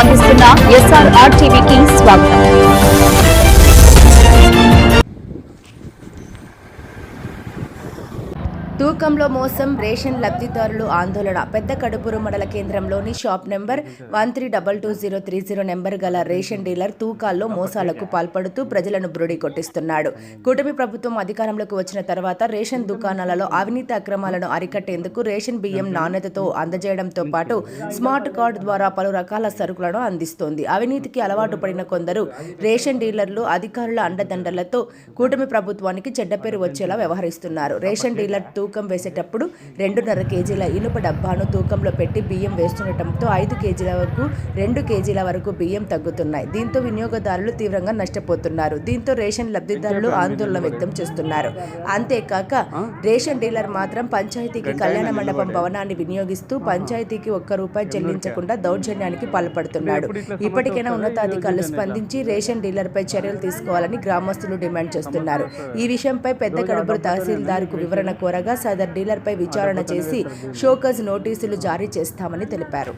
అందిస్తున్న ఎస్ఆర్ఆర్ టీవీకి స్వాగతం. తూకంలో మోసం రేషన్ లబ్ధిదారులు ఆందోళన. పెద్ద కడుపురు మండల కేంద్రంలోని shop number one three double two zero three zero number గల రేషన్ డీలర్ తూకాల్లో మోసాలకు పాల్పడుతూ ప్రజలను బ్రుడి కొట్టిస్తున్నాడు. కూటమి ప్రభుత్వం అధికారంలోకి వచ్చిన తర్వాత రేషన్ దుకాణాలలో అవినీతి అక్రమాలను అరికట్టేందుకు రేషన్ బియ్యం నాణ్యతతో అందజేయడంతో పాటు స్మార్ట్ కార్డు ద్వారా పలు రకాల సరుకులను అందిస్తోంది. అవినీతికి అలవాటు పడిన కొందరు రేషన్ డీలర్లు అధికారుల అండదండలతో కూటమి ప్రభుత్వానికి చెడ్డ పేరు వచ్చేలా వ్యవహరిస్తున్నారు. రేషన్ డీలర్ తూకం వేసేటప్పుడు రెండున్నర కేజీల ఇనుప డబ్బాను తూకంలో పెట్టి బియ్యం వేస్తుండటంతో ఐదు కేజీల వరకు రెండు కేజీల వరకు బియ్యం తగ్గుతున్నాయి. దీంతో వినియోగదారులు తీవ్రంగా నష్టపోతున్నారు. దీంతో రేషన్ లబ్ధిదారులు ఆందోళన వ్యక్తం చేస్తున్నారు. అంతేకాక రేషన్ డీలర్ మాత్రం పంచాయతీకి కళ్యాణ మండపం భవనాన్ని వినియోగిస్తూ పంచాయతీకి ఒక్క రూపాయి చెల్లించకుండా దౌర్జన్యానికి పాల్పడుతున్నాడు. ఇప్పటికైనా ఉన్నతాధికారులు స్పందించి రేషన్ డీలర్పై చర్యలు తీసుకోవాలని గ్రామస్తులు డిమాండ్ చేస్తున్నారు. ఈ విషయంపై పెద్ద కడుపురు తహసీల్దార్కు వివరణ కోరగా సదర్ డీలర్పై విచారణ చేసి షోకజ్ నోటీసులు జారీ చేస్తామని తెలిపారు.